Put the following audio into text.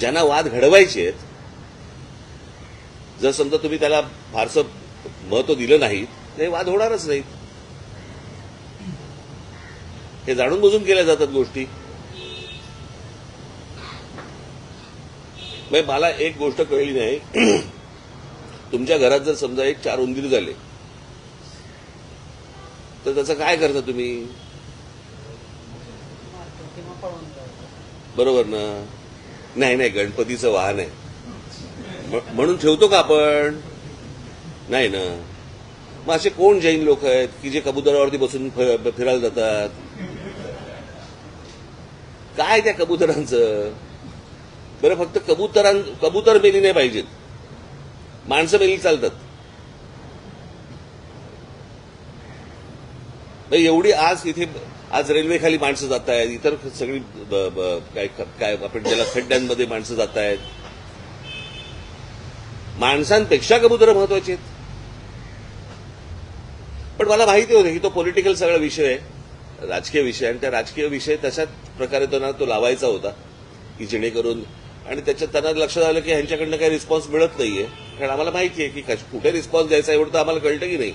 ज्यांना वाद घडवायचे आहेत जर समजा तुम्ही त्याला फारसं महत्त्व दिलं नाही ते वाद होणारच नाहीत. हे जाणून बुजून केल्या जातात गोष्टी. म्हणजे मला एक गोष्ट कळली नाही. तुमच्या घरात जर समजा एक चार उंदीर झाले तर त्याचं काय करता तुम्ही? बरोबर ना? नाही नाही गणपतीचं वाहन आहे. म्हणून ठेवतो का आपण? नाही ना. मग असे कोण जैन लोक आहेत की जे कबुतरावरती बसून फिरायला जातात? काय त्या कबुतरांचं? बरं फक्त कबुतरां कबुतर मेली नाही पाहिजेत. माणसं मेली चालतात. एवढी आज इथे आज रेल्वे खाली माणसं जात आहेत इतर सगळी काय काय आपण ज्याला खड्ड्यांमध्ये माणसं जात आहेत. माणसांपेक्षा कबूतर महत्वाची आहेत. पण मला माहिती होतं की तो पॉलिटिकल सगळा विषय आहे राजकीय विषय आणि त्या राजकीय विषय तशाच प्रकारे त्यांना तो लावायचा होता की जेणेकरून आणि त्याच्यात त्यांना लक्षात आलं की ह्यांच्याकडनं काही रिस्पॉन्स मिळत नाहीये. कारण आम्हाला माहिती आहे की कुठे रिस्पॉन्स द्यायचा एवढं तर आम्हाला कळतं की नाही.